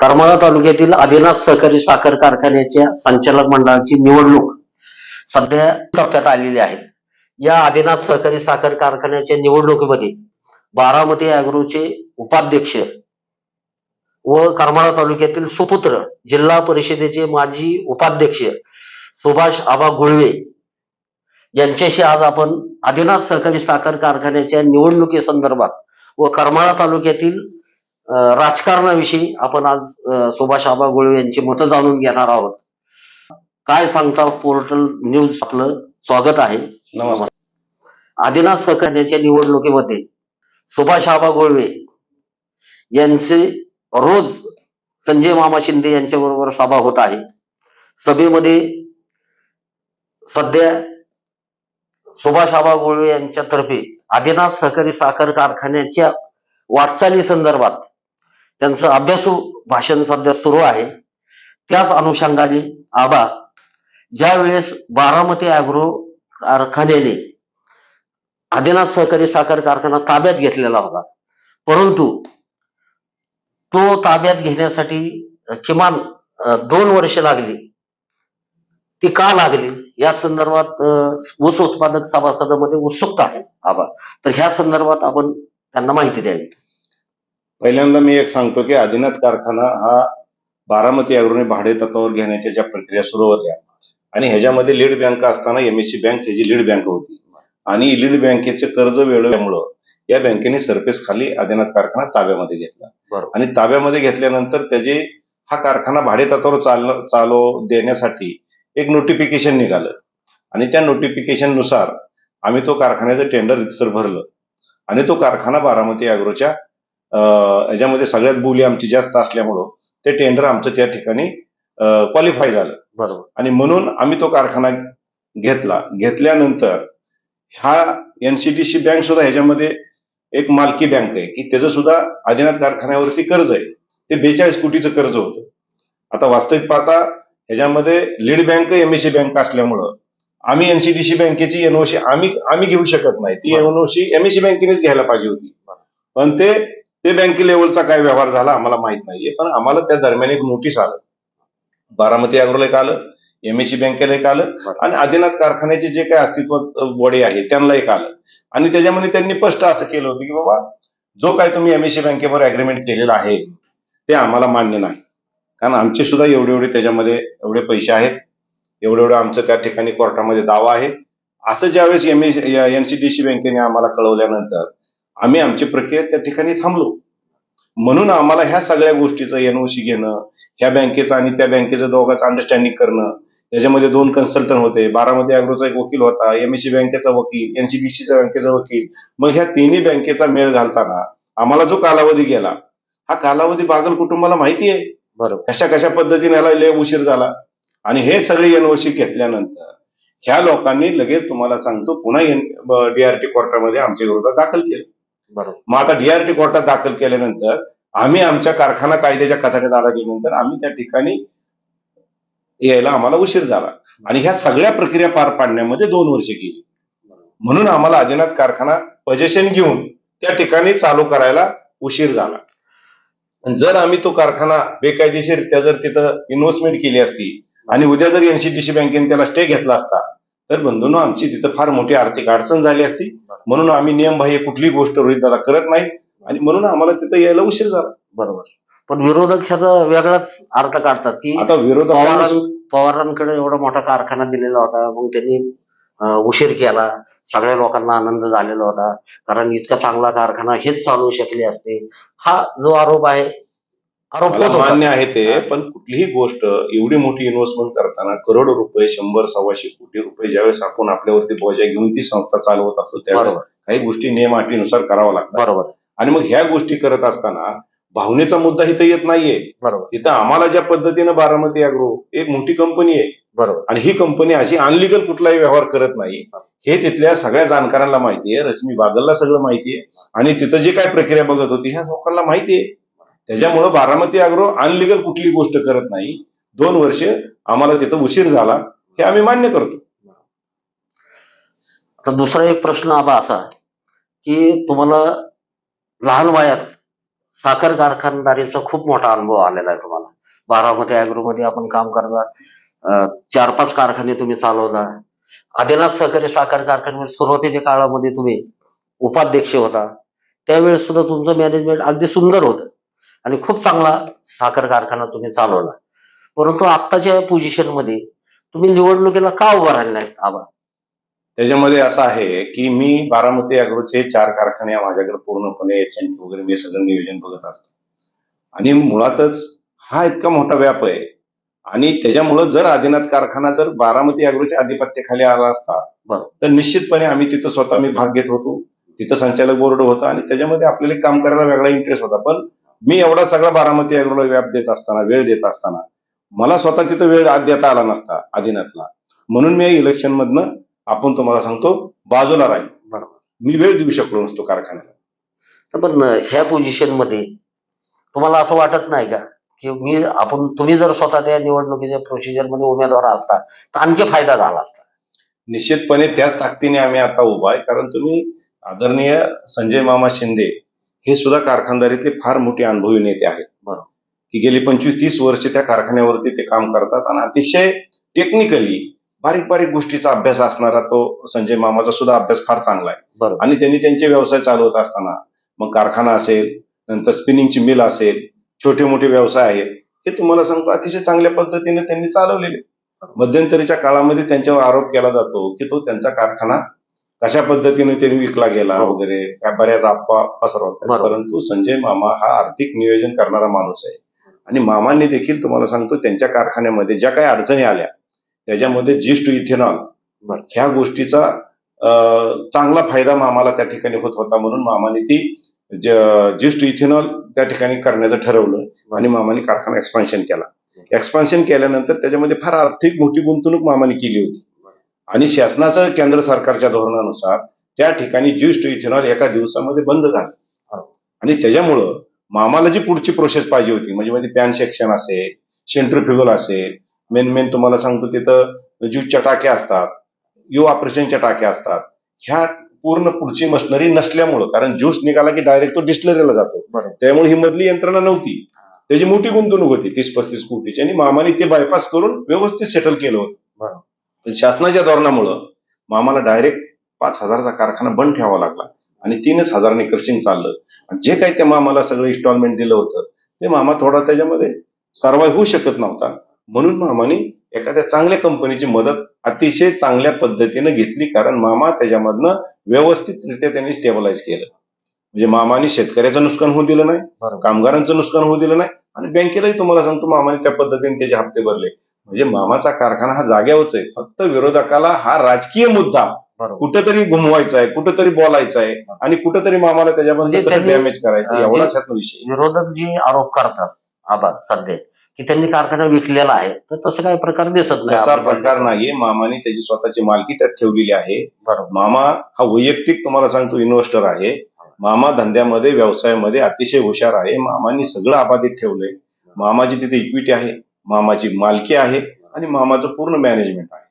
करमाळा तालुक्यातील आदिनाथ सहकारी साखर कारखान्याच्या संचालक मंडळाची निवडणूक सध्या टप्प्यात आलेली आहे. या आदिनाथ सहकारी साखर कारखान्याच्या निवडणुकीमध्ये बारामती अॅग्रोचे उपाध्यक्ष व करमाळा तालुक्यातील सुपुत्र जिल्हा परिषदेचे माजी उपाध्यक्ष सुभाष आबा गुळवे यांच्याशी आज आपण आदिनाथ सहकारी साखर कारखान्याच्या निवडणुकीसंदर्भात व करमाळा तालुक्यातील राजकारणाविषयी आपण आज सुभाष आबा गुळवे यांची मतं जाणून घेणार आहोत. काय सांगता पोर्टल न्यूज आपलं? स्वागत आहे. नमस्कार. आदिनाथ सहकार्याच्या निवडणुकीमध्ये सुभाष आबा गोळवे यांचे रोज संजय मामा शिंदे यांच्या बरोबर सभा होत आहे. सभेमध्ये सध्या सुभाष आबा गोळवे यांच्यातर्फे आदिनाथ सहकारी साखर कारखान्याच्या वाटचाली संदर्भात त्यांचं अभ्यासू भाषण सध्या सुरू आहे. त्याच अनुषंगाने आबा ज्यावेळेस बारामती अॅग्रो कारखान्याने आदिनाथ सहकारी साखर कारखाना ताब्यात घेतलेला होता. परंतु तो ताब्यात घेण्यासाठी किमान दोन वर्ष लागली. ती का लागली. या संदर्भात ऊस उत्पादक सभासदामध्ये उत्सुकता आहे आबा. तर ह्या संदर्भात आपण त्यांना माहिती द्यावी. पहिल्यांदा मी एक सांगतो की आदिनाथ कारखाना हा बारामती अग्रणी भाडे तत्वावर घेण्याच्या ज्या प्रक्रिया सुरू होत्या आणि ह्याच्यामध्ये लीड बँक असताना एमएससी बँक ह्याची लीड बँक होती. आणि लीड बँकेचे कर्ज वेळल्यामुळं या बँकेने सरफेस खाली आदिनाथ कारखाना ताब्यामध्ये घेतला. आणि ताब्यामध्ये घेतल्यानंतर त्याचे हा कारखाना भाडे तत्वावर चाल चालू देण्यासाठी एक नोटिफिकेशन निघालं. आणि त्या नोटिफिकेशननुसार आम्ही तो कारखान्याचं टेंडर रितसर भरलं. आणि तो कारखाना बारामती अॅग्रोच्या याच्यामध्ये सगळ्यात बोली आमची जास्त असल्यामुळं ते टेंडर आमचं त्या ठिकाणी क्वालिफाय झालं. बरोबर. आणि म्हणून आम्ही तो कारखाना घेतला. घेतल्यानंतर हा एनसीडीसी बँक सुद्धा ह्याच्यामध्ये एक मालकी बँक आहे की त्याचं सुद्धा आदिनाथ कारखान्यावरती कर्ज आहे. ते बेचाळीस कोटीचं कर्ज होतं. आता वास्तविक पाहता ह्याच्यामध्ये लीड बँक एमएससी बँक असल्यामुळं आम्ही एनसीडीसी बँकेची एनओसी आम्ही आम्ही घेऊ शकत नाही. ती. एनओसी एमएससी बँकेनेच घ्यायला पाहिजे होती. पण ते ते बँके लेवलचा काय व्यवहार झाला आम्हाला माहीत नाहीये. पण आम्हाला त्या दरम्यान एक नोटीस आलं. बारामती अग्रोला एक आलं एमएससी बँकेला एक आलं. आणि आदिनाथ कारखान्याचे जे काही अस्तित्वात बॉडी आहे त्यांना एक आलं. आणि त्याच्यामध्ये त्यांनी स्पष्ट असं केलं होतं की बाबा जो काय तुम्ही एमएससी बँकेवर अग्रीमेंट केलेला आहे ते आम्हाला मान्य नाही. कारण आमचे सुद्धा एवढे एवढे त्याच्यामध्ये एवढे पैसे आहेत एवढं एवढं आमचं त्या ठिकाणी कोर्टामध्ये दावा आहे. असं ज्यावेळेस एम एनसीडीसी बँकेने आम्हाला कळवल्यानंतर आम्ही आमची प्रक्रिया त्या ठिकाणी थांबलो. म्हणून आम्हाला ह्या सगळ्या गोष्टीचं एनओसी घेणं ह्या बँकेचं आणि त्या बँकेचं दोघांचं अंडरस्टँडिंग करणं त्याच्यामध्ये दोन कन्सल्टंट होते. बारामती अॅग्रोचा एक वकील होता एमएससी बँकेचा वकील एनसीडीसीचा बँकेचा वकील. मग ह्या तिन्ही बँकेचा मेळ घालताना आम्हाला जो कालावधी गेला हा कालावधी बागल कुटुंबाला माहिती आहे. बरोबर. कशा कशा पद्धतीने ह्याला लय उशीर झाला. आणि हे सगळे एनओसी घेतल्यानंतर ह्या लोकांनी लगेच तुम्हाला सांगतो पुन्हा डीआरटी कोर्टामध्ये आमच्या विरोधात दाखल केलं. मग आता डीआरटी कोर्टात दाखल केल्यानंतर आम्ही आमच्या कारखाना कायद्याच्या कचाट्यात अडकल्यानंतर आम्ही त्या ठिकाणी यायला आम्हाला उशीर झाला. आणि ह्या सगळ्या प्रक्रिया पार पाडण्यामध्ये दोन वर्षे गेली. म्हणून आम्हाला आदिनाथ कारखाना पजेशन घेऊन त्या ठिकाणी चालू करायला उशीर झाला. जर आम्ही तो कारखाना बेकायदेशीरित्या जर तिथं इन्व्हेस्टमेंट केली असती आणि उद्या जर एनसीडीसी बँकेने त्याला स्टे घेतला असता तर बंधूंनो आमची तिथं फार मोठी आर्थिक अडचण झाली असती. म्हणून आम्ही नियमबाह्य कुठलीही गोष्ट रोहित दादा करत नाही आणि म्हणून आम्हाला तिथं यायला उशीर झाला. बरोबर. पण विरोधक ह्याचा वेगळाच अर्थ काढतात की आता विरोधक पवारां पवारांकडे एवढा मोठा कारखाना दिलेला होता मग त्यांनी अं, उशीर केला. सगळ्या लोकांना आनंद झालेला होता. कारण इतका चांगला कारखाना हेच चालवू शकले असते. हा जो आरोप आहे आरोप. मान्य आहे ते पण कुठलीही गोष्ट एवढी मोठी इन्व्हेस्टमेंट करताना करोडो रुपये शंभर सव्वाशे कोटी रुपये ज्यावेळेस आपण आपल्यावरती बोजा घेऊन ती संस्था चालवत असतो त्यावेळेस काही गोष्टी नियम अटीनुसार कराव्या लागतात. बरोबर. आणि मग ह्या गोष्टी करत असताना भावनेचा मुद्दा इथं येत नाहीये. बरोबर. तिथं आम्हाला ज्या पद्धतीनं बारामती अॅग्रो एक मोठी कंपनी आहे. बरोबर. आणि ही कंपनी अशी अनलिगल कुठलाही व्यवहार करत नाही. हे. तिथल्या सगळ्या जाणकारांना माहिती आहे रश्मी बागलला सगळं माहिती आहे आणि तिथं जी काय प्रक्रिया बघत होती ह्या लोकांना माहिती आहे त्याच्यामुळं बारामती अॅग्रो अनलिगल कुठली गोष्ट करत नाही. दोन वर्ष आम्हाला तिथं उशीर झाला हे आम्ही मान्य करतो. आता दुसरा एक प्रश्न आबा असा की तुम्हाला लहान वयात साखर कारखानदारीचा खूप मोठा अनुभव आलेला आहे तुम्हाला. बारामती मध्ये आपण काम करता चार पाच कारखाने तुम्ही चालवता. आदिनाथ सहकारी साखर कारखान्यामध्ये सुरुवातीच्या काळामध्ये तुम्ही उपाध्यक्ष होता. त्यावेळेस सुद्धा तुमचं मॅनेजमेंट अगदी सुंदर होतं. आणि खूप चांगला साखर कारखाना तुम्ही चालवला. परंतु आत्ताच्या पोझिशनमध्ये तुम्ही निवडणुकीला का उभा राहिले आबा? त्याच्यामध्ये असं आहे की मी बारामती अॅग्रोचे चार कारखाने माझ्याकडे पूर्णपणे एच वगैरे मी सगळं नियोजन बघत असतो. आणि मुळातच हा इतका मोठा व्याप आहे. आणि त्याच्यामुळं जर आदिनाथ कारखाना जर बारामती अॅग्रोच्या आधिपत्याखाली आला असता. तर निश्चितपणे आम्ही तिथं स्वतः मी भाग घेत होतो. तिथं संचालक बोर्ड होता आणि त्याच्यामध्ये आपल्याला काम करायला वेगळा इंटरेस्ट होता. पण मी एवढा सगळा बारामती अॅग्रोला व्याप देत असताना वेळ देत असताना मला स्वतः तिथं वेळ देता आला नसता आदिनाथला. म्हणून मी इलेक्शन मधनं आपण तुम्हाला सांगतो बाजूला राहील मी वेळ देऊ शकलो नसतो कारखान्याला. पण ह्या पोझिशनमध्ये तुम्हाला असं वाटत नाही का? की मी आपण तुम्ही जर स्वतः त्या निवडणुकीच्या प्रोसिजरमध्ये उमेदवार असता तर आणखी फायदा झाला असता. निश्चितपणे त्याच ताकदीने आम्ही आता उभा आहे. कारण तुम्ही आदरणीय संजय मामा शिंदे हे सुद्धा कारखानदारीतले फार मोठे अनुभवी नेते आहेत. की गेली पंचवीस तीस वर्ष त्या कारखान्यावरती ते काम करतात आणि अतिशय टेक्निकली बारीक बारीक गोष्टीचा अभ्यास असणारा तो संजय मामाचा सुद्धा अभ्यास फार चांगला आहे. आणि त्यांनी त्यांचे व्यवसाय चालवत असताना मग कारखाना असेल नंतर स्पिनिंगची मिल असेल छोटे मोठे व्यवसाय आहेत. हे तुम्हाला सांगतो अतिशय चांगल्या पद्धतीने त्यांनी चालवलेले. मध्यंतरीच्या काळामध्ये त्यांच्यावर आरोप केला जातो की तो त्यांचा कारखाना कशा पद्धतीने त्यांनी विकला गेला हो. वगैरे काय बऱ्याच अफवा पसरवतात बरोबर. परंतु संजय मामा हा आर्थिक नियोजन करणारा माणूस आहे आणि मामांनी देखील तुम्हाला सांगतो त्यांच्या कारखान्यामध्ये ज्या काही अडचणी आल्या त्याच्यामध्ये जिस्ट इथेनॉल. ह्या गोष्टीचा चांगला फायदा मामाला त्या ठिकाणी होत होता म्हणून मामाने ती जिस्ट इथेनॉल त्या ठिकाणी करण्याचं ठरवलं आणि मामाने कारखाना एक्सपान्शन केला एक्सपान्शन केल्यानंतर त्याच्यामध्ये फार आर्थिक मोठी गुंतवणूक मामाने केली होती आणि शासनाचं केंद्र सरकारच्या धोरणानुसार त्या ठिकाणी ज्यूस्ट इथेनॉल एका दिवसामध्ये बंद झालं. आणि त्याच्यामुळं मामाला जी पुढची प्रोसेस पाहिजे होती म्हणजे मध्ये पॅन सेक्शन असेल सेंट्रिफ्युगल असेल मेन मेन तुम्हाला सांगतो तिथं ज्यूसच्या टाक्या असतात यू ऑपरेशनच्या टाक्या असतात. ह्या पूर्ण पुढची मशिनरी नसल्यामुळं कारण ज्यूस निघाला की डायरेक्ट तो डिस्टलरीला जातो. त्यामुळे ही मधली यंत्रणा नव्हती. त्याची मोठी गुंतवणूक होती तीस पस्तीस कोटीची. आणि मामाने ते बायपास करून व्यवस्थित सेटल केलं होतं. पण शासनाच्या धोरणामुळं मामाला डायरेक्ट पाच हजाराचा कारखाना बंद ठेवावा लागला. आणि तीनच हजारांनी क्रशिंग चाललं. आणि जे काही त्या मामाला सगळं इन्स्टॉलमेंट दिलं होतं ते मामा थोडा त्याच्यामध्ये सर्वाय होऊ शकत नव्हता. म्हणून मामाने एखाद्या चांगल्या कंपनीची मदत अतिशय चांगल्या पद्धतीने घेतली कारण मामा त्याच्यामधनं व्यवस्थितरित्या त्यांनी स्टेबलाइज केलं. म्हणजे मामाने शेतकऱ्याचं नुकसान होऊ दिलं नाही कामगारांचं नुकसान होऊ दिलं नाही आणि बँकेलाही तुम्हाला सांगतो मामाने त्या पद्धतीने त्याचे हप्ते भरले. म्हणजे मामाचा कारखाना हा जाग्यावरच आहे. फक्त विरोधकाला हा राजकीय मुद्दा कुठेतरी घुमवायचा आहे कुठेतरी बोलायचा आहे आणि कुठेतरी मामाला त्याच्याबद्दल म्हणजे डॅमेज करायचं एवढाच विषय विरोधक जे आरोप करतात आबा सध्या की त्यांनी कारखाना विकलेला आहे तर तसं काही प्रकार दिसत नाही आपण प्रकार नाहीये. मामाने त्याची स्वतःची मालकी त्यात ठेवलेली आहे. मामा हा वैयक्तिक तुम्हाला सांगतो इन्व्हेस्टर आहे. मामा धंद्यामध्ये व्यवसायामध्ये अतिशय हुशार आहे. मामांनी सगळं आबाधित ठेवलंय. मामाची तिथे इक्विटी आहे. मामाची मालकी आहे आणि मामाचं पूर्ण मॅनेजमेंट आहे.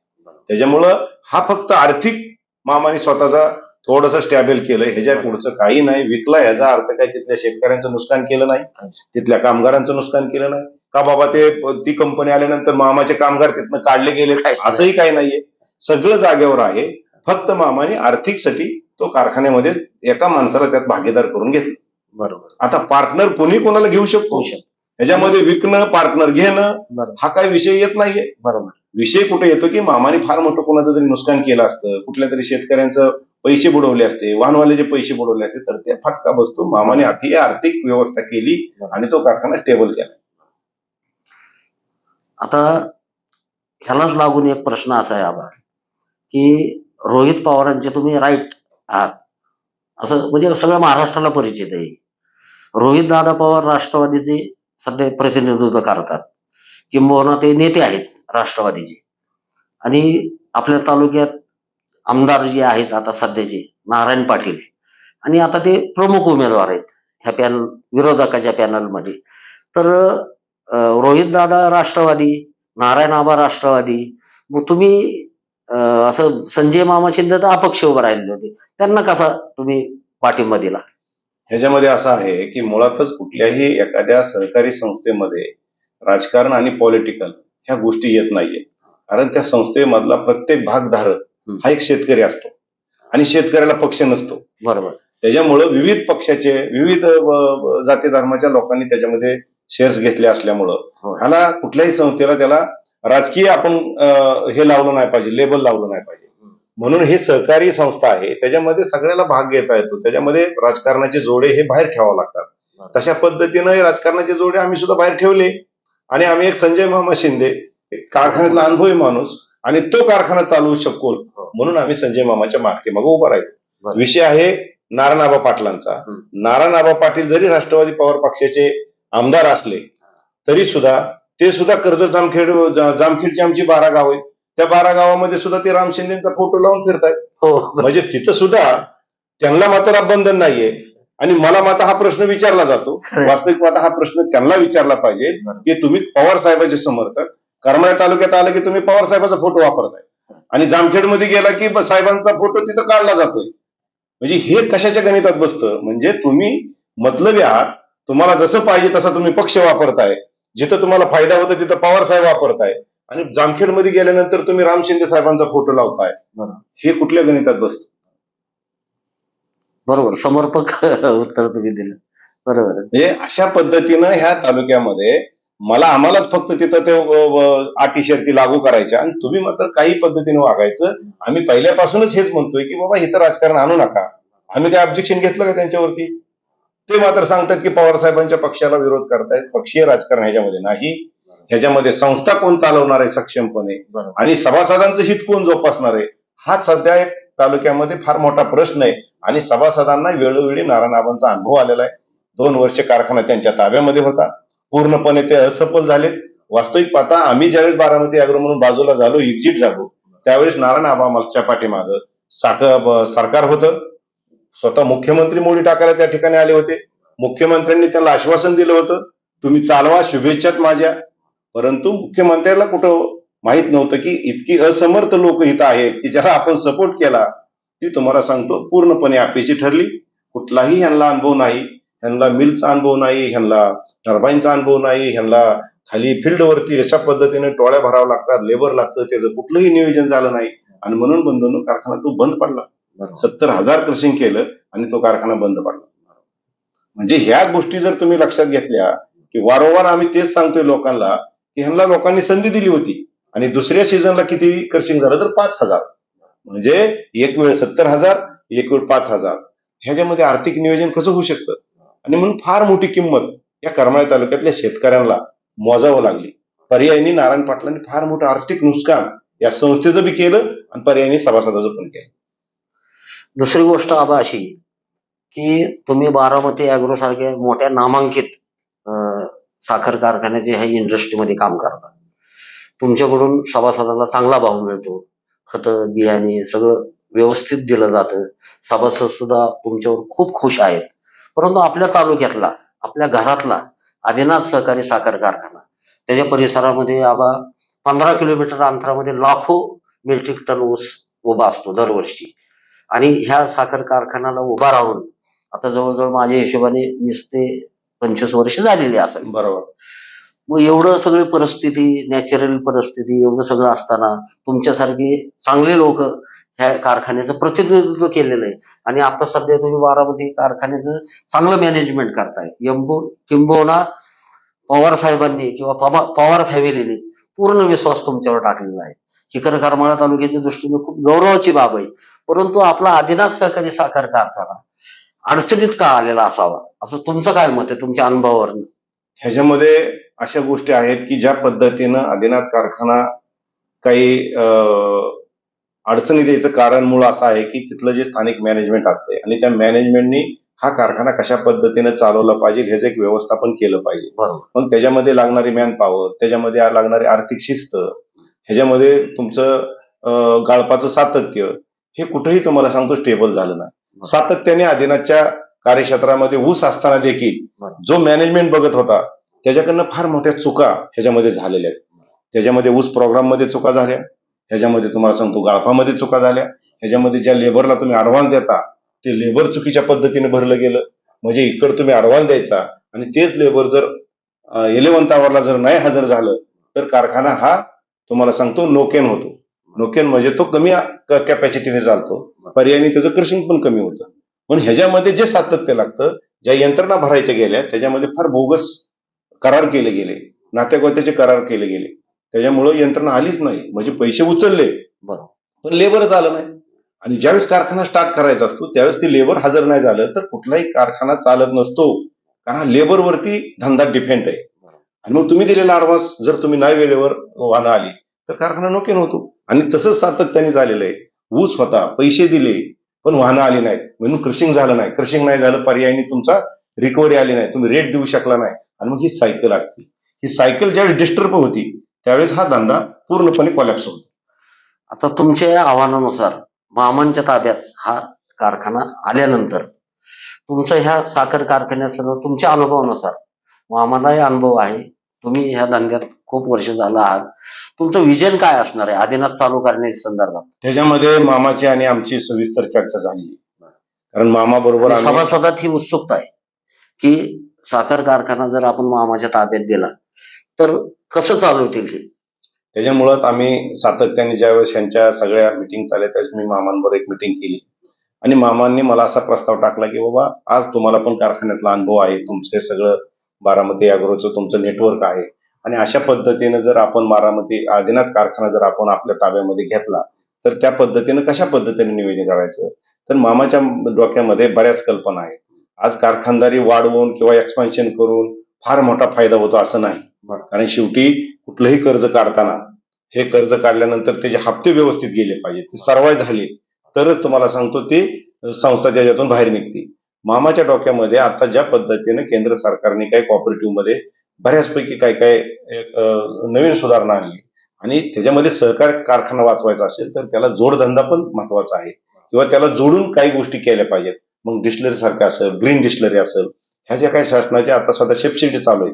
त्याच्यामुळं हा फक्त आर्थिक मामाने स्वतःचा थोडस स्टॅबल केलंय. ह्याच्या पुढचं काही नाही. विकला ह्याचा अर्थ काय? तिथल्या शेतकऱ्यांचं नुकसान केलं नाही. तिथल्या कामगारांचं नुकसान केलं नाही. का बाबा ते ती कंपनी आल्यानंतर मामाचे कामगार तिथनं काढले गेले. असंही काही नाहीये. सगळं जागेवर आहे. फक्त मामाने आर्थिकसाठी तो कारखान्यामध्ये एका माणसाला त्यात भागीदार करून घेतलं. बरोबर. आता पार्टनर कोणी कोणाला घेऊ शकतो. ह्याच्यामध्ये विकणं पार्टनर घेणं हा काही विषय येत नाहीये. बरोबर. विषय कुठे येतो की मामाने फार मोठं कोणाचं तरी नुकसान केलं असतं कुठल्या तरी शेतकऱ्यांचं पैसे बुडवले असते वाहनवाल्याचे पैसे बुडवले असते तर ते फटका बसतो. मामाने अति आर्थिक व्यवस्था केली आणि तो कारखाना स्टेबल केला. आता ह्यालाच लागून एक प्रश्न असा आहे आबा की रोहित पवारांचे तुम्ही राईट आहात. असं म्हणजे सगळं महाराष्ट्राला परिचित आहे. रोहित दादा पवार राष्ट्रवादीचे सध्या प्रतिनिधित्व करतात. किंबहुना ते नेते आहेत राष्ट्रवादीचे. आणि आपल्या तालुक्यात आमदार जे आहेत आता सध्याचे नारायण पाटील. आणि आता ते प्रमुख उमेदवार आहेत ह्या पॅनल विरोधकाच्या पॅनलमध्ये. तर रोहित दादा राष्ट्रवादी नारायण आबा राष्ट्रवादी मग तुम्ही असं संजय मामा शिंदे तर अपक्ष उभं राहिले होते. त्यांना कसा तुम्ही पाठिंबा दिला? ह्याच्यामध्ये असं आहे की मुळातच कुठल्याही एखाद्या सहकारी संस्थेमध्ये राजकारण आणि पॉलिटिकल ह्या गोष्टी येत नाहीये कारण त्या संस्थेमधला प्रत्येक भागधारक हा एक शेतकरी असतो. आणि शेतकऱ्याला पक्ष नसतो. बरोबर. त्याच्यामुळं विविध पक्षाचे विविध जाती धर्माच्या लोकांनी त्याच्यामध्ये शेअर्स घेतले असल्यामुळं होय. ह्याला कुठल्याही संस्थेला त्याला राजकीय आपण हे लावलं नाही पाहिजे लेबल लावलं नाही पाहिजे. म्हणून हे सहकारी संस्था आहे त्याच्यामध्ये सगळ्याला भाग घेता येतो. त्याच्यामध्ये राजकारणाचे जोडे हे बाहेर ठेवावे लागतात. तशा पद्धतीनं हे राजकारणाचे जोडे आम्ही सुद्धा बाहेर ठेवले. आणि आम्ही एक संजय मामा शिंदे कारखान्यातला अनुभवी माणूस आणि तो कारखाना चालवू शकोल हो. म्हणून आम्ही संजय मामाच्या मागे मागे उभा राहिलो. विषय आहे नारायणआबा पाटलांचा. नारायणआबा पाटील जरी राष्ट्रवादी पवार पक्षाचे आमदार असले तरी सुद्धा ते सुद्धा कर्जत जामखेड जामखेडची आमची बारा गाव आहेत. त्या बारा गावामध्ये सुद्धा ते राम शिंदेचा फोटो लावून फिरतायत. हो. म्हणजे तिथं सुद्धा त्यांना मात्र बंधन नाहीये. आणि मला मात्र हा प्रश्न विचारला जातो. वास्तविक मात्र हा प्रश्न त्यांना विचारला पाहिजे. की तुम्ही पवार साहेबांचे समर्थक. करमाळा तालुक्यात आलं की तुम्ही पवार साहेबाचा फोटो वापरताय. आणि जामखेडमध्ये गेला की साहेबांचा फोटो तिथं काढला जातोय. म्हणजे हे कशाच्या गणितात बसतं? म्हणजे तुम्ही मतलबी आहात. तुम्हाला जसं पाहिजे तसा तुम्ही पक्ष वापरताय. जिथं तुम्हाला फायदा होतो तिथं पवार साहेब वापरताय. आणि जामखेडमध्ये गेल्यानंतर तुम्ही राम शिंदे साहेबांचा फोटो लावताय. हे कुठल्या गणितात बसतं? बरोबर समर्पक उत्तर तुम्ही दिलं. बरोबर. म्हणजे अशा पद्धतीनं ह्या तालुक्यामध्ये मला आम्हालाच फक्त तिथं ते अटी शर्ती लागू करायच्या आणि तुम्ही मात्र काही पद्धतीने वागायचं. आम्ही पहिल्यापासूनच हेच म्हणतोय की बाबा इथं राजकारण आणू नका. आम्ही काय ऑब्जेक्शन घेतलं का त्यांच्यावरती? ते मात्र सांगतात की पवार साहेबांच्या पक्षाला विरोध करतायत. पक्षीय राजकारण ह्याच्यामध्ये नाही. ह्याच्यामध्ये संस्था कोण चालवणार आहे सक्षमपणे? आणि सभासदांचं हित कोण जोपासणार आहे? हा सध्या एक तालुक्यामध्ये फार मोठा प्रश्न आहे. आणि सभासदांना वेळोवेळी नारायणआबांचा अनुभव आलेला आहे. दोन वर्ष कारखाना त्यांच्या ताब्यामध्ये होता. पूर्णपणे ते असफल झालेत. वास्तविक पाहता आम्ही ज्यावेळेस बारामती अॅग्रो म्हणून बाजूला झालो एक्झिट झालो त्यावेळेस नारायण आबा मागच्या पाठीमागं साक ब- सरकार होतं. स्वतः मुख्यमंत्री मोडी टाकायला त्या ठिकाणी आले होते. मुख्यमंत्र्यांनी त्यांना आश्वासन दिलं होतं तुम्ही चालवा शुभेच्छात माझ्या. परंतु मुख्यमंत्र्याला कुठं माहीत नव्हतं की इतकी असमर्थ लोक इथं आहेत की ज्याला आपण सपोर्ट केला ती तुम्हाला सांगतो पूर्णपणे अपेक्षी ठरली. कुठलाही ह्यांना अनुभव नाही. ह्यांना मिलचा अनुभव नाही ह्यांना टर्बाईनचा अनुभव नाही ह्यांना खाली फील्डवरती अशा पद्धतीने टोळ्या भरावं लागतात लेबर लागतं त्याचं कुठलंही नियोजन झालं नाही. आणि म्हणून बंधून कारखाना तो बंद पडला. सत्तर हजार क्रशिंग केलं आणि तो कारखाना बंद पडला. म्हणजे ह्या गोष्टी जर तुम्ही लक्षात घेतल्या की वारंवार आम्ही तेच सांगतोय लोकांना की ह्यांना लोकांनी संधी दिली होती. आणि दुसऱ्या सीझनला किती क्रशिंग झालं तर पाच हजार. म्हणजे एक वेळ सत्तर हजार एक वेळ पाच हजार. ह्याच्यामध्ये आर्थिक नियोजन कसं होऊ शकतं? आणि म्हणून फार मोठी किंमत या करमाळ्या तालुक्यातल्या शेतकऱ्यांना मोजावं लागली. पर्यायी नारायण पाटलांनी फार मोठं आर्थिक नुकसान या संस्थेचं बी केलं आणि पर्यायी सभासदाचं पण केलं. दुसरी गोष्ट आता अशी की तुम्ही बारामती अॅग्रो सारख्या मोठ्या नामांकित अं, साखर कारखान्याचे ह्या इंडस्ट्रीमध्ये काम करतात. तुमच्याकडून सभासदाला चांगला भाव मिळतो. खतं बियाणे सगळं व्यवस्थित दिलं जातं. सभासद सुद्धा तुमच्यावर खूप खुश आहेत. परंतु आपल्या तालुक्यातला आपल्या घरातला आदिनाथ सहकारी साखर कारखाना त्याच्या परिसरामध्ये आबा पंधरा किलोमीटर अंतरामध्ये लाखो मेट्रिक टन ऊस उभा असतो दरवर्षी. आणि ह्या साखर कारखान्याला उभा राहून आता जवळजवळ माझ्या हिशोबाने वीस ते पंचवीस वर्ष झालेली असेल बरोबर. मग एवढं सगळी परिस्थिती नॅचरल परिस्थिती एवढं सगळं असताना तुमच्यासारखे चांगले लोक ह्या कारखान्याचं प्रतिनिधित्व केलेलं आहे. आणि आता सध्या तुम्ही बारामती कारखान्याचं चांगलं मॅनेजमेंट करताय. यंबो किंबहुना पवार साहेबांनी किंवा पवा- पवार फॅमिलीने पूर्ण विश्वास तुमच्यावर टाकलेला आहे. शिखर करमाळा तालुक्याच्या दृष्टीने खूप गौरवाची बाब आहे. परंतु आपला आदिनाथ सहकारी साखर कारखाना अडचणीत का आलेला असावा? असं तुमचं काय मत आहे? तुमच्या अनुभवावर ह्याच्यामध्ये अशा गोष्टी आहेत की ज्या पद्धतीनं आदिनाथ कारखाना काही अडचणीत यायचं कारण मूळ असं आहे की तिथलं जे स्थानिक मॅनेजमेंट असते आणि त्या मॅनेजमेंटनी हा कारखाना कशा पद्धतीनं चालवला पाहिजे ह्याचं एक व्यवस्थापन केलं पाहिजे. मग त्याच्यामध्ये लागणारी मॅन पॉवर त्याच्यामध्ये लागणारी आर्थिक शिस्त ह्याच्यामध्ये तुमचं गाळपाचं सातत्य हे कुठेही तुम्हाला सांगतो स्टेबल झालं नाही. सातत्याने आदिनाथच्या कार्यक्षेत्रामध्ये ऊस असताना देखील. जो मॅनेजमेंट बघत होता त्याच्याकडनं फार मोठ्या चुका ह्याच्यामध्ये झालेल्या आहेत. त्याच्यामध्ये ऊस प्रोग्राममध्ये चुका झाल्या ह्याच्यामध्ये तुम्हाला सांगतो गाळपामध्ये चुका झाल्या ह्याच्यामध्ये ज्या लेबरला तुम्ही ऍडव्हान्स देता ते लेबर चुकीच्या पद्धतीने भरलं गेलं. म्हणजे इकडे तुम्ही ऍडव्हान्स द्यायचा आणि तेच लेबर जर इलेव्हन्थ आवरला जर नाही हजर झालं तर कारखाना हा तुम्हाला सांगतो नोकेन होतो. नोकेन म्हणजे तो कमी कॅपॅसिटीने चालतो. पर्यायाने त्याचं क्रशिंग पण कमी होतं. पण ह्याच्यामध्ये जे सातत्य लागतं ज्या यंत्रणा भरायच्या गेल्या त्याच्यामध्ये फार बोगस करार केले गेले. नात्यागोत्याचे करार केले गेले. त्याच्यामुळं यंत्रणा आलीच नाही. म्हणजे पैसे उचलले. बरोबर. पण लेबरच आलं नाही. आणि ज्यावेळेस कारखाना स्टार्ट करायचा असतो त्यावेळेस ते लेबर हजर नाही झालं तर कुठलाही कारखाना चालत नसतो. कारण लेबरवरती धंदा डिपेंड आहे. आणि मग तुम्ही दिलेला ऍडव्हान्स जर तुम्ही नाही वेळेवर वाहनं आली तर कारखाना नोकेन होतो. आणि तसंच सातत्याने झालेलं आहे. ऊस होता पैसे दिले पण वाहनं आली नाहीत. म्हणून क्रशिंग झालं नाही. क्रशिंग नाही झालं पर्यायाने तुमचा रिकव्हरी आली नाही. तुम्ही रेट देऊ शकला नाही. आणि मग ही सायकल असते. ही सायकल ज्यावेळेस डिस्टर्ब होती त्यावेळेस हा धंदा पूर्णपणे कॉलॅप्स होतो. आता तुमच्या आव्हानानुसार मामांच्या ताब्यात हा कारखाना आल्यानंतर तुमच्या ह्या साखर कारखान्यासह तुमच्या अनुभवानुसार मामालाही अनुभव आहे तुम्ही ह्या धंद्यात खूप वर्ष झाला आहात. तुमचं विजन काय असणार आहे? आदिनाथ चालू करण्याच्या संदर्भात. त्याच्यामध्ये मामाची आणि आमची सविस्तर चर्चा झाली. कारण मामा बरोबर आणि सभासदात ही उत्सुकता आहे की साखर कारखाना जर आपण मामाच्या ताब्यात दिला तर कसं चालवतील हे त्याच्यामुळं आम्ही सातत्याने ज्यावेळेस यांच्या सगळ्या मिटिंग चालल्या त्यावेळेस मी मामांबरोबर एक मिटिंग केली. आणि मामांनी मला असा प्रस्ताव टाकला की बाबा आज तुम्हाला पण कारखान्यातला अनुभव आहे तुमचे सगळं बारामती अॅग्रोचं तुमचं नेटवर्क आहे. आणि अशा पद्धतीनं जर आपण बारामती आदिनाथ कारखाना जर आपण आपल्या ताब्यामध्ये घेतला तर त्या पद्धतीनं कशा पद्धतीने नियोजन करायचं? तर मामाच्या डोक्यामध्ये बऱ्याच कल्पना आहेत. आज कारखानदारी वाढवून किंवा एक्सपान्शन करून फार मोठा फायदा होतो असं नाही. कारण शेवटी कुठलंही कर्ज काढताना हे कर्ज काढल्यानंतर त्याचे हप्ते व्यवस्थित गेले पाहिजे ते सर्वाय झाले तरच तुम्हाला सांगतो ते संस्था त्याच्यातून बाहेर निघते. मामाच्या डोक्यामध्ये आता ज्या पद्धतीने केंद्र सरकारने काही कॉपरेटिव्हमध्ये बऱ्याचपैकी काय काय नवीन सुधारणा आणली आणि त्याच्यामध्ये सहकार कारखाना वाचवायचा असेल तर त्याला जोडधंदा पण महत्त्वाचा आहे किंवा त्याला जोडून काही गोष्टी केल्या पाहिजेत मग डिस्लरी सारखं असेल ग्रीन डिस्लरी असेल ह्या ज्या काही शासनाच्या आता सध्या सबसिडी चालू आहे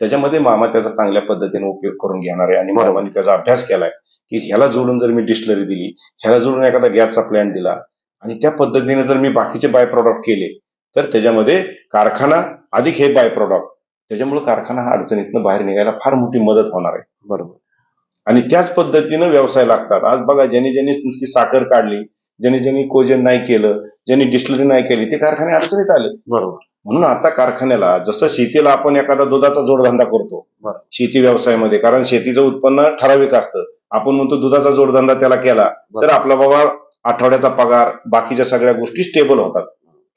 त्याच्यामध्ये मामा त्याचा चांगल्या पद्धतीने उपयोग करून घेणार आहे आणि. मामाने त्याचा अभ्यास केलाय की ह्याला जोडून जर मी डिस्लरी दिली ह्याला जोडून एखादा गॅसचा प्लॅन दिला आणि त्या पद्धतीने जर मी बाकीचे बाय प्रॉडक्ट केले तर त्याच्यामध्ये कारखाना अधिक हे बाय प्रॉडक्ट त्याच्यामुळे कारखाना हा अडचणीतनं बाहेर निघायला फार मोठी मदत होणार आहे. बरोबर. आणि त्याच पद्धतीनं व्यवसाय लागतात. आज बघा ज्यांनी ज्यांनी नुसती साखर काढली ज्यांनी ज्यांनी कोजन नाही केलं ज्यांनी डिस्लरी नाही केली ते कारखाने अडचणीत आले. बरोबर. म्हणून आता कारखान्याला जसं शेतीला आपण एखादा दुधाचा जोडधंदा करतो. शेती व्यवसायामध्ये कारण शेतीचं उत्पन्न ठराविक असतं. आपण म्हणतो दुधाचा जोडधंदा त्याला केला तर. आपला बाबा आठवड्याचा पगार बाकीच्या सगळ्या गोष्टी स्टेबल होतात.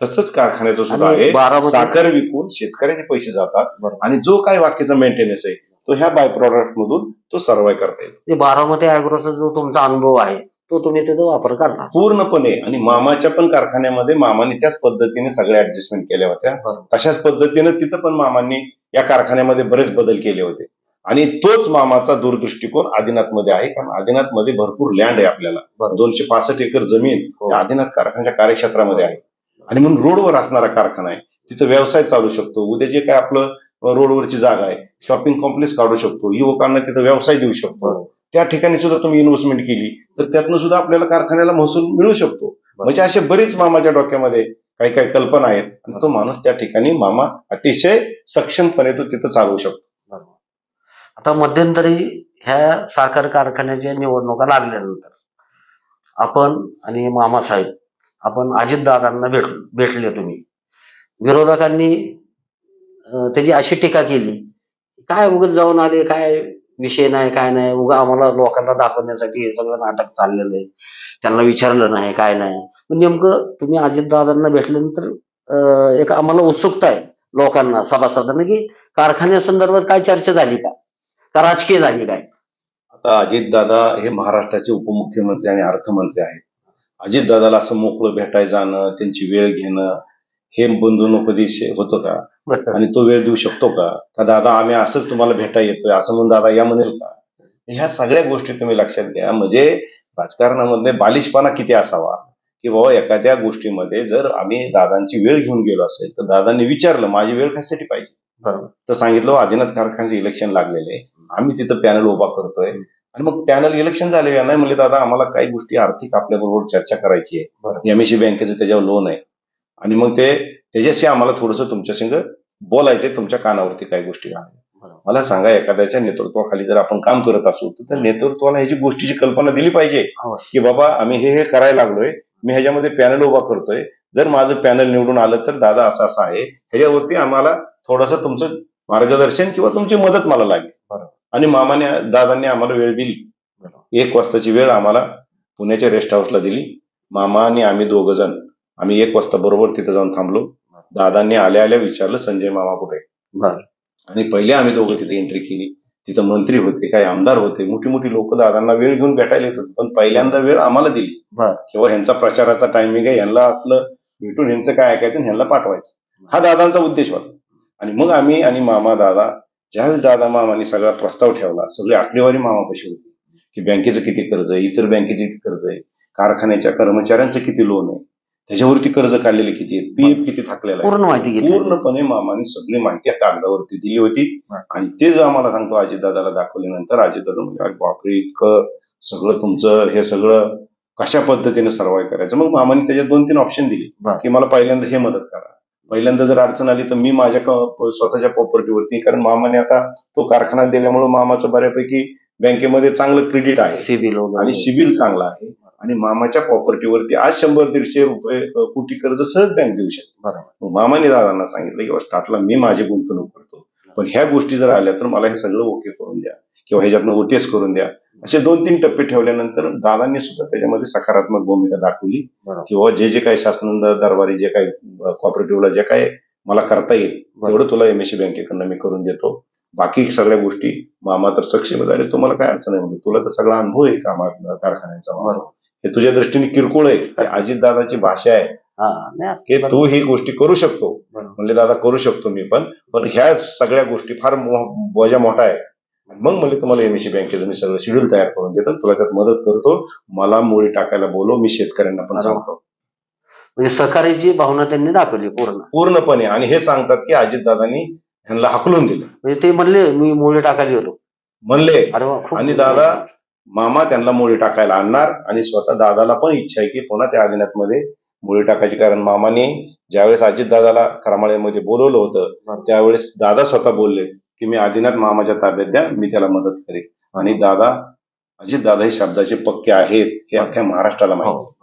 तसंच कारखान्याचं सुद्धा आहे. साखर विकून शेतकऱ्याचे पैसे जातात. आणि जो काय बाकीचा मेंटेनन्स आहे तो ह्या बाय प्रॉडक्ट मधून तो सर्वाय करता येईल. ते बारामती अॅग्रोचा जो तुमचा अनुभव आहे तो तुम्ही त्याचा वापर करणार. पूर्णपणे. आणि मामाच्या पण कारखान्यामध्ये मामाने त्याच पद्धतीने सगळ्या ऍडजस्टमेंट केल्या होत्या. तशाच पद्धतीनं तिथं पण मामांनी या कारखान्यामध्ये बरेच बदल केले होते. आणि तोच मामाचा दूरदृष्टिकोन आदिनाथमध्ये आहे. कारण आदिनाथमध्ये भरपूर लँड आहे आपल्याला. दोनशे पासष्ट एकर जमीन हो. आदिनाथ कारखान्याच्या कार्यक्षेत्रामध्ये आहे. आणि म्हणून रोडवर असणारा कारखाना आहे तिथं व्यवसाय चालू शकतो. उद्या जे काय आपलं रोडवरची जागा आहे शॉपिंग कॉम्प्लेक्स काढू शकतो. युवकांना तिथं व्यवसाय देऊ शकतो. त्या ठिकाणी सुद्धा तुम्ही इन्व्हेस्टमेंट केली तर त्यातनं सुद्धा आपल्याला कारखान्याला महसूल मिळू शकतो. म्हणजे असे बरेच मामाच्या डोक्यामध्ये काही काही कल्पना आहेत. आणि तो माणूस त्या ठिकाणी मामा अतिशय सक्षमपणे तो तिथं चालवू शकतो. आता मध्यंतरी ह्या साखर कारखान्याच्या निवडणुका लागल्यानंतर आपण आणि मामासाहेब आपण अजितदादांना भेट भेटले तुम्ही. विरोधकांनी त्याची अशी टीका केली काय उगत जाऊन आले? काय विषय नाही काय नाही? उगा आम्हाला लोकांना दाखवण्यासाठी हे सगळं नाटक चाललेलं आहे. त्यांना विचारलं नाही काय नाही. पण नेमकं तुम्ही अजितदादांना भेटल्यानंतर एक आम्हाला उत्सुकता आहे लोकांना सभासदांना की कारखान्यासंदर्भात काय चर्चा झाली का? का राजकीय झाली काय? आता अजितदादा हे महाराष्ट्राचे उपमुख्यमंत्री आणि अर्थमंत्री आहेत. अजितदादाला असं मोकळं भेटायला जाणं त्यांची वेळ घेणं हे बंधू कधी शे- होतं का? आणि तो वेळ देऊ शकतो का? का दादा आम्ही असंच तुम्हाला भेटा येतोय असं म्हणून दादा या म्हणेल का? ह्या सगळ्या गोष्टी तुम्ही लक्षात घ्या. म्हणजे राजकारणामध्ये बालिशपणा किती असावा? की बाबा एखाद्या गोष्टीमध्ये जर आम्ही दादांची वेळ घेऊन गेलो असेल तर दादांनी विचारलं माझी वेळ कशासाठी पाहिजे? बरोबर. तर सांगितलं "हो, आदिनाथ कारखान्याचे इलेक्शन लागलेले. आम्ही तिथं पॅनल उभा करतोय. आणि मग पॅनल इलेक्शन झाले नाही म्हणले दादा आम्हाला काही गोष्टी आर्थिक आपल्या बरोबर चर्चा करायची आहे. एमएससी बँकेचं त्याच्यावर लोन आहे आणि मग ते त्याच्याशी आम्हाला थोडंसं तुमच्या संग बोलायचंय तुमच्या कानावरती काही गोष्टी बरोबर. मला सांगा एखाद्याच्या नेतृत्वाखाली जर आपण काम करत असू तर त्या नेतृत्वाला ह्याची गोष्टीची कल्पना दिली पाहिजे अवश्य. की बाबा आम्ही हे हे करायला लागलोय मी ह्याच्यामध्ये पॅनल उभा करतोय जर माझं पॅनल निवडून आलं तर दादा असं असं आहे ह्याच्यावरती आम्हाला थोडंसं तुमचं मार्गदर्शन किंवा तुमची मदत मला लागेल. आणि मामाने दादांनी आम्हाला वेळ दिली. एक वाजताची वेळ आम्हाला पुण्याच्या रेस्ट हाऊसला दिली. मामा आणि आम्ही दोघ जण आम्ही एक वाजता बरोबर तिथे जाऊन थांबलो. दादांनी आल्या आल्या विचारलं संजय मामा कुठे. आणि पहिले आम्ही दोघं तिथे एंट्री केली. तिथं मंत्री होते काही आमदार होते मोठी मोठी लोक दादांना वेळ घेऊन भेटायला येत होते. पण पहिल्यांदा वेळ आम्हाला दिली. किंवा ह्यांचा प्रचाराचा टायमिंग आहे यांना आपलं भेटून ह्यांचं काय ऐकायचं ह्यांना पाठवायचं. हा दादांचा उद्देश होता. आणि मग आम्ही आणि मामा दादा ज्यावेळेस दादा मामाने सगळा प्रस्ताव ठेवला सगळी आकडेवारी मामापाशी होती की बँकेचं किती कर्ज आहे इतर बँकेचे किती कर्ज आहे कारखान्याच्या कर्मचाऱ्यांचं किती लोन आहे त्याच्यावरती कर्ज काढलेले किती आहेत पीएफ किती थकलेला आहे. पूर्ण माहिती पूर्णपणे मामाने सगळी माहिती कागदावरती दिली होती. आणि ते जे आम्हाला सांगतो अजितदादाला दाखवल्यानंतर अजितदादा म्हणजे "अरे बापरे इतकं सगळं तुमचं हे सगळं कशा पद्धतीने सर्वाईव्ह करायचं? मग मामाने त्याच्यात दोन तीन ऑप्शन दिले. की मला पहिल्यांदा हे मदत करा. पहिल्यांदा जर अडचण आली तर मी माझ्या स्वतःच्या प्रॉपर्टीवरती कारण मामाने आता तो कारखाना दिल्यामुळे मामाचं बऱ्यापैकी बँकेमध्ये चांगलं क्रेडिट आहे. सिबिल आणि सिबिल चांगला आहे. आणि मामाच्या प्रॉपर्टीवरती आज शंभर दीडशे रुपये कोटी कर्ज सहज बँक देऊ शकते. मामाने दादांना सांगितलं की स्टार्टला मी माझी गुंतवणूक करतो. पण ह्या गोष्टी जर आल्या तर मला हे सगळं ओके करून द्या. किंवा ह्याच्यातनं ओटीएस करून द्या. असे दोन तीन टप्पे ठेवल्यानंतर दादांनी सुद्धा त्याच्यामध्ये सकारात्मक भूमिका दाखवली. किंवा जे जे काही शासन दरबारी जे काही कॉपरेटिव्हला जे काही मला करता येईल तेवढं तुला एमएससी बँकेकडनं मी करून देतो. बाकी सगळ्या गोष्टी मामा तर सक्षम झाले तुम्हाला काय अडचण आहे? म्हणजे तुला तर सगळा अनुभव आहे कामात कारखान्याचा हे तुझ्या दृष्टीने किरकोळ आहे. हे अजितदादाची भाषा आहे. की तू ही गोष्टी करू शकतो. म्हणले दादा करू शकतो मी पण. पण ह्या सगळ्या गोष्टी फार बोजा मोठा आहे. मग म्हणले तुम्हाला एमएससी बँकेचं मी सगळं शेड्यूल तयार करून देतो. तुला त्यात मदत करतो. मला मुळी टाकायला बोलव. मी शेतकऱ्यांना पण. सांगतो. म्हणजे सहकार्याची भावना त्यांनी दाखवली पूर्ण. पूर्णपणे. आणि हे सांगतात की अजितदादांनी ह्यांना हाकलून दिलं. म्हणजे ते म्हणले मी मुळे टाकायला होतो म्हणले आणि दादा मामा त्यांना मुळी टाकायला आणणार आणि स्वतः दादाला पण इच्छा आहे की पुन्हा त्या आदिनाथमध्ये मुळी टाकायची. कारण मामाने ज्यावेळेस अजितदादाला करमाळ्यामध्ये बोलवलं होतं. त्यावेळेस दादा स्वतः बोलले की मी आदिनाथ मामाच्या ताब्यात द्या मी त्याला मदत करेन. आणि दादा अजितदादा हे शब्दाचे पक्के आहेत हे अख्ख्या महाराष्ट्राला माहिती हो.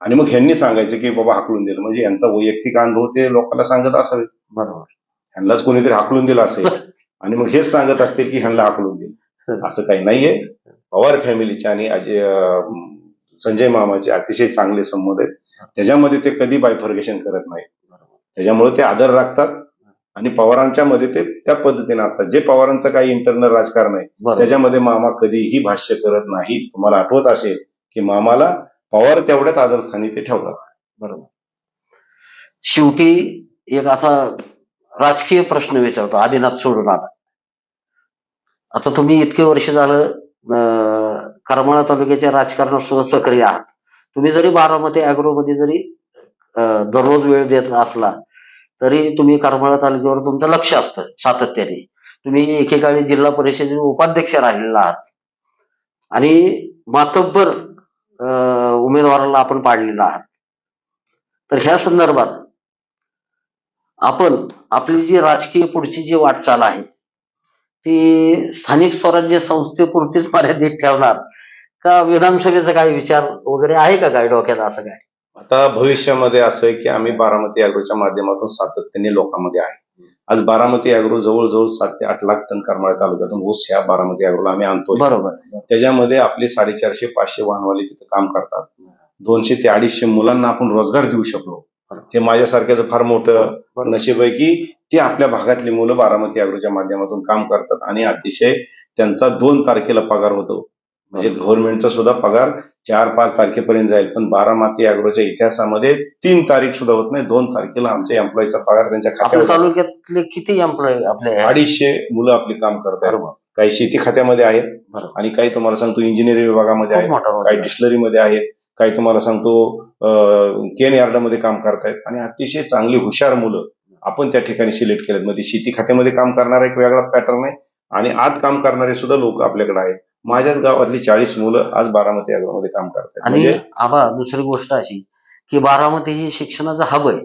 आणि मग ह्यांनी सांगायचं की बाबा हाकलून दिलं. म्हणजे यांचा वैयक्तिक अनुभव ते लोकांना सांगत असावे बरोबर. ह्यांनाच कोणीतरी हाकलून दिलं असेल. आणि मग हेच सांगत असतील की ह्यांना हाकलून दिलं. असं काही नाहीये. पवार फॅमिलीचे आणि अजय संजय मामाचे अतिशय चांगले संबंध आहेत. त्याच्यामध्ये ते कधी बायफर्गेशन करत नाही त्याच्यामुळे ते आदर राखतात. आणि पवारांच्या मध्ये ते त्या पद्धतीने असतात. जे पवारांचं काही इंटरनल राजकारण आहे त्याच्यामध्ये मामा कधीही भाष्य करत नाही तुम्हाला आठवत असेल की मामाला पवार तेवढ्याच आदरस्थानी ते ठेवतात. बरोबर. शेवटी एक असा राजकीय प्रश्न विचारतो आदिनाथ सोडून आता. आता तुम्ही इतके वर्ष झालं अं, करमाळा तालुक्याच्या राजकारणात सुद्धा सक्रिय आहात. तुम्ही जरी बारामती अॅग्रोमध्ये जरी दररोज वेळ देत असला तरी तुम्ही करमाळा तालुक्यावर तुमचं लक्ष असतं सातत्याने. तुम्ही एकेकाळी जिल्हा परिषदेचे उपाध्यक्ष राहिलेला आहात. आणि मातब्बर अं, उमेदवाराला आपण पाडलेला आहात. तर ह्या संदर्भात आपण आपली जी राजकीय पुढची जी वाटचाल आहे ती स्थानिक स्वराज्य संस्थेपुरतीच मर्यादित ठेवणार? का विधानसभेचा काही विचार वगैरे आहे का काय डोक्यात असं काय? आता भविष्यामध्ये असं आहे की आम्ही बारामती अॅग्रोच्या माध्यमातून सातत्याने लोकांमध्ये आहे. आज बारामती अॅग्रो जवळजवळ सात ते आठ लाख टन करमाळ्या तालुक्यातून ऊस ह्या बारामती अॅग्रोला आम्ही आणतोय. बरोबर. त्याच्यामध्ये आपले साडेचारशे पाचशे वाहनवाले तिथे काम करतात. दोनशे ते अडीचशे मुलांना आपण रोजगार देऊ शकलो. हे माझ्यासारख्याचं फार मोठं. नशीब आहे की ती आपल्या भागातली मुलं बारामती अॅग्रोच्या माध्यमातून काम करतात आणि अतिशय त्यांचा दोन तारखेला पगार होतो. म्हणजे गव्हर्नमेंटचा सुद्धा पगार चार पाच तारखेपर्यंत जाईल. पण बारामती अॅग्रोच्या इतिहासामध्ये तीन तारीख सुद्धा होत नाही. दोन तारखेला आमच्या एम्प्लॉईचा पगार त्यांच्या खात्यावर जातो. तालुक्यातले किती एम्प्लॉय आपल्या अडीचशे मुलं आपली काम करतात. काही शेती खात्यामध्ये आहेत. आणि काही तुम्हाला सांगतो इंजिनिअरिंग विभागामध्ये आहेत. काही रोल. डिस्लरीमध्ये आहेत. काही तुम्हाला सांगतो केन यार्डामध्ये काम करतायत. आणि अतिशय चांगली हुशार मुलं आपण त्या ठिकाणी सिलेक्ट केलेत. मध्ये शेती खात्यामध्ये काम करणारा एक वेगळा पॅटर्न आहे. आणि आत काम करणारे सुद्धा लोक आपल्याकडे आहेत. माझ्याच गावातली चाळीस मुलं आज बारामती अग्रोमध्ये काम करतात आणि म्हणजे आबा दुसरी गोष्ट अशी की बारामती ही शिक्षणाचं हब आहे.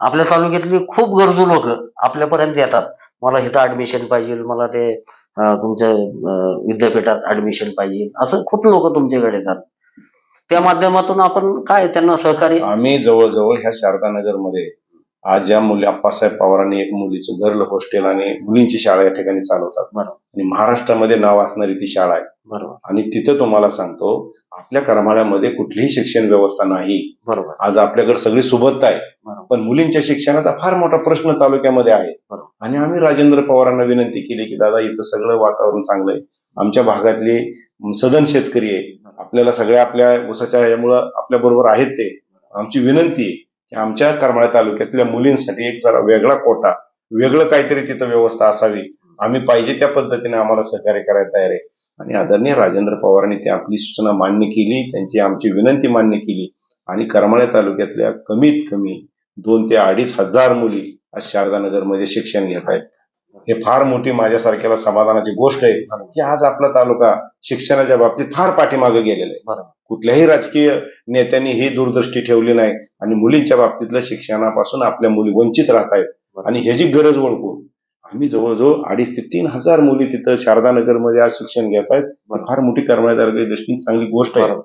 आपल्या तालुक्यातली खूप गरजू लोक आपल्यापर्यंत येतात. मला इथं ऍडमिशन पाहिजे मला ते अं, तुमच्या अं, विद्यापीठात ऍडमिशन पाहिजे असं खूप लोक तुमच्याकडे येतात. त्या माध्यमातून आपण काय त्यांना सहकार्य? आम्ही जवळजवळ ह्या शारदानगरमध्ये आज या मुली आप्पासाहेब पवारांनी एक मुलीचं घरलं हॉस्टेल आणि मुलींची शाळा या ठिकाणी चालवतात. आणि महाराष्ट्रामध्ये नाव असणारी ती शाळा आहे. बरोबर. आणि तिथं तुम्हाला सांगतो आपल्या करमाळ्यामध्ये कुठलीही शिक्षण व्यवस्था नाही. बरोबर. आज आपल्याकडे सगळी सुबत्ता आहे. पण मुलींच्या शिक्षणाचा फार मोठा प्रश्न तालुक्यामध्ये आहे. आणि आम्ही राजेंद्र पवारांना विनंती केली की दादा इथं सगळं वातावरण चांगलं आहे. आमच्या भागातली सदन शेतकरी आहे. आपल्याला सगळ्या आपल्या ऊसाच्या ह्यामुळं आपल्या बरोबर आहेत ते. आमची विनंती आहे. आमच्या करमाळ्या तालुक्यातल्या मुलींसाठी एक जरा वेगळा कोटा वेगळं काहीतरी तिथं व्यवस्था असावी. आम्ही पाहिजे त्या पद्धतीने आम्हाला सहकार्य करायला तयार आहे. आणि आदरणीय राजेंद्र पवारांनी ती आपली सूचना मान्य केली त्यांची आमची विनंती मान्य केली. आणि करमाळ्या तालुक्यातल्या कमीत कमी दोन ते अडीच हजार मुली आज शारदानगरमध्ये शिक्षण घेत आहेत. हे फार मोठी माझ्यासारख्याला समाधानाची गोष्ट आहे की आज आपला तालुका शिक्षणाच्या बाबतीत फार पाठीमागे गेलेला आहे. कुठल्याही राजकीय नेत्यांनी ही दूरदृष्टी ठेवली नाही आणि मुलींच्या बाबतीतल्या शिक्षणापासून आपल्या मुली वंचित राहत आहेत. आणि ह्याची गरज ओळखून आम्ही जवळजवळ अडीच ते तीन हजार मुली तिथं शारदानगरमध्ये आज शिक्षण घेत आहेत. फार मोठी करमाळ्या दृष्टीने चांगली गोष्ट आहे.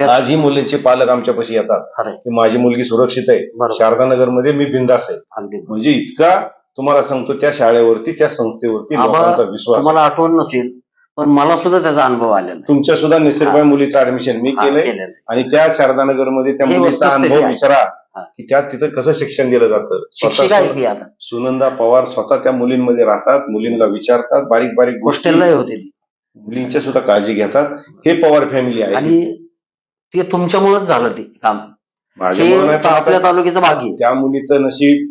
आज ही मुलींचे पालक आमच्यापाशी येतात. खरंय की माझी मुलगी सुरक्षित आहे. शारदानगरमध्ये मी बिंदास आहे. म्हणजे इतका तुम्हाला सांगतो त्या शाळेवरती त्या संस्थेवरती लोकांचा विश्वास आहे. तुम्हाला आठवण नसेल पण मला सुद्धा त्याचा अनुभव आलेला. तुमच्या सुद्धा निसर्गबाई. मुलीचं ऍडमिशन मी केलंय केलेलं आहे. आणि त्या शारदानगरमध्ये त्या हे मुलीचा वस्तुस्थिती अनुभव आहे. विचारा हा. की त्या तिथं कसं शिक्षण दिलं जातं शिक्षिका स्वतः आहे ती आता सुनंदा पवार स्वतः त्या मुलींमध्ये राहतात मुलींना विचारतात बारीक बारीक गोष्टी हॉस्टेललाही होती ती. मुलींच्या सुद्धा काळजी घेतात हे पवार फॅमिली आहे आणि ते तुमच्यामुळेच झालं ते काम हे आपल्या आता तालुक्याचं आहे. त्या मुलीचं नशीब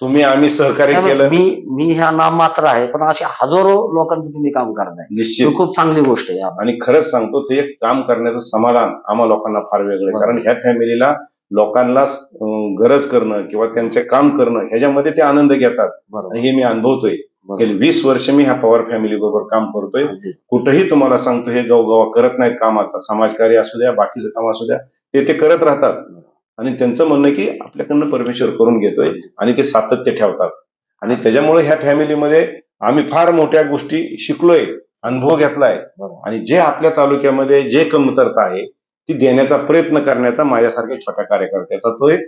तुम्ही आम्ही सहकार्य केलं. मी मी ह्या नाम मात्र आहे पण असे हजारो लोकांचं तुम्ही काम करताय. निश्चित. ही खूप चांगली गोष्ट आहे आणि खरंच सांगतो ते एक काम करण्याचं समाधान आम्हा लोकांना फार वेगळं आहे. कारण ह्या फॅमिलीला लोकांना अं, गरज करणं किंवा त्यांचे काम करणं ह्याच्यामध्ये ते आनंद घेतात. बरोबर. आणि हे मी अनुभवतोय. गेली वीस वर्ष मी ह्या पवार फॅमिली बरोबर काम करतोय. अगदी. कुठेही तुम्हाला सांगतो हे गवगवा करत नाहीत कामाचा. समाजकार्य असू द्या बाकीचं काम असू द्या ते ते करत राहतात. आणि त्यांचं म्हणणं की आपल्याकडनं परमेश्वर करून घेतोय आणि ते सातत्य ठेवतात. आणि त्याच्यामुळे ह्या फॅमिलीमध्ये आम्ही फार मोठ्या गोष्टी शिकलोय अनुभव घेतलाय. आणि जे आपल्या तालुक्यामध्ये जे कमतरता आहे ती देण्याचा प्रयत्न करण्याचा माझ्यासारख्या छोट्या कार्यकर्त्याचा तो एक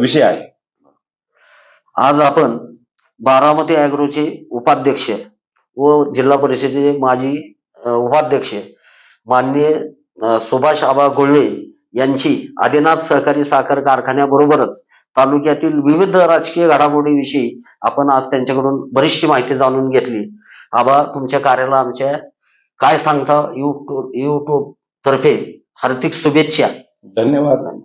विषय आहे. आज आपण बारामती अॅग्रोचे उपाध्यक्ष व जिल्हा परिषदेचे माजी उपाध्यक्ष माननीय सुभाष आबा गोळवे यांची आदिनाथ सहकारी साखर कारखान्याबरोबरच तालुक्यातील विविध राजकीय घडामोडीविषयी आपण आज त्यांच्याकडून बरीचशी माहिती जाणून घेतली. आबा तुमच्या कार्याला आमच्या काय सांगता युट्यूब युट्यूब तर्फे हार्दिक शुभेच्छा. धन्यवाद.